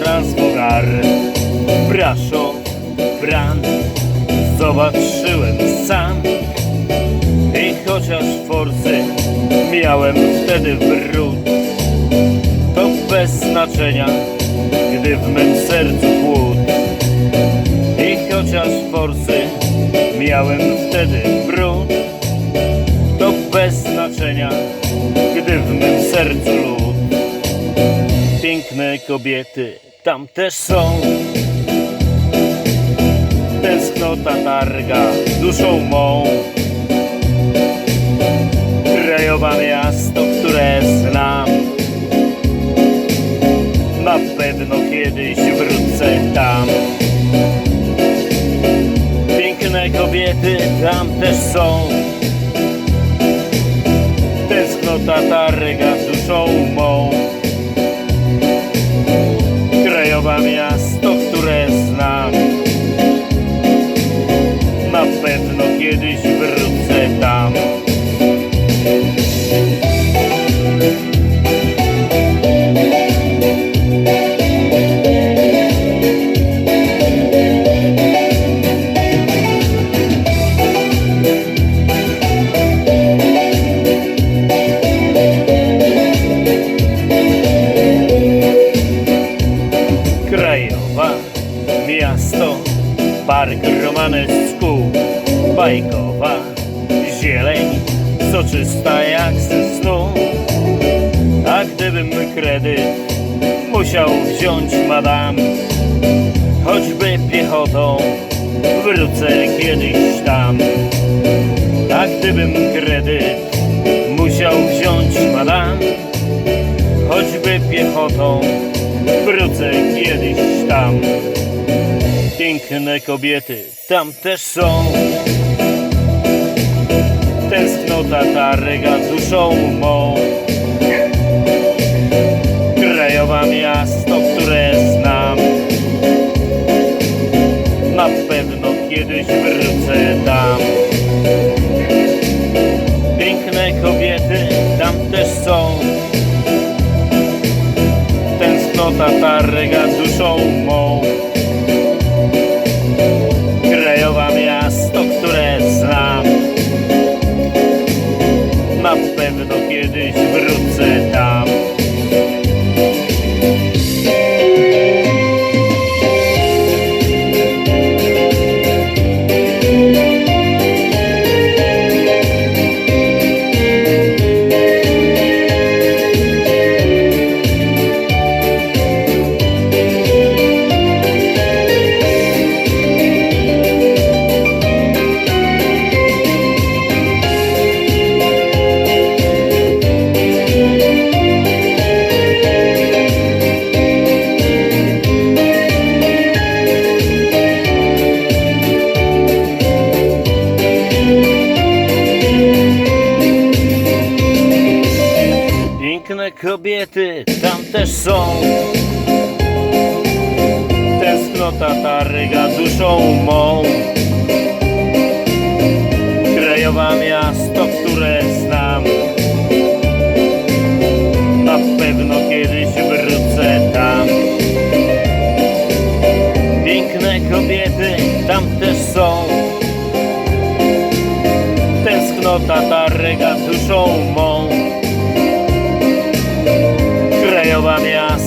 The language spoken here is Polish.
trasa Transfogar Braszo, Bran Zobaczyłem sam. I chociaż forsy miałem wtedy wrót To bez znaczenia, gdy w mym sercu chłód I chociaż forsy miałem wtedy brud To bez znaczenia, gdy w mym sercu lód Piękne kobiety tam też są. Tęsknota targa duszą mą. Krajowa miasto, które znam. Na pewno kiedyś wrócę tam. Piękne kobiety tam też są. Tęsknota targa duszą mą park romanesku, bajkowa, zieleń, soczysta jak ze snu. A gdybym kredyt musiał wziąć madam, choćby piechotą, wrócę kiedyś tam. A gdybym kredyt musiał wziąć madam, choćby piechotą, wrócę kiedyś tam. Piękne kobiety tam też są. Tęsknota targa duszą mą. Krajowa miasto, które znam. Na pewno kiedyś wrócę tam. Piękne kobiety tam też są. esta tarde Piękne kobiety tam też są. Tęsknota targa duszą mą. Krajowa miasto, które znam. Na pewno kiedyś wrócę tam. Piękne kobiety tam też są. Tęsknota targa duszą mą вам я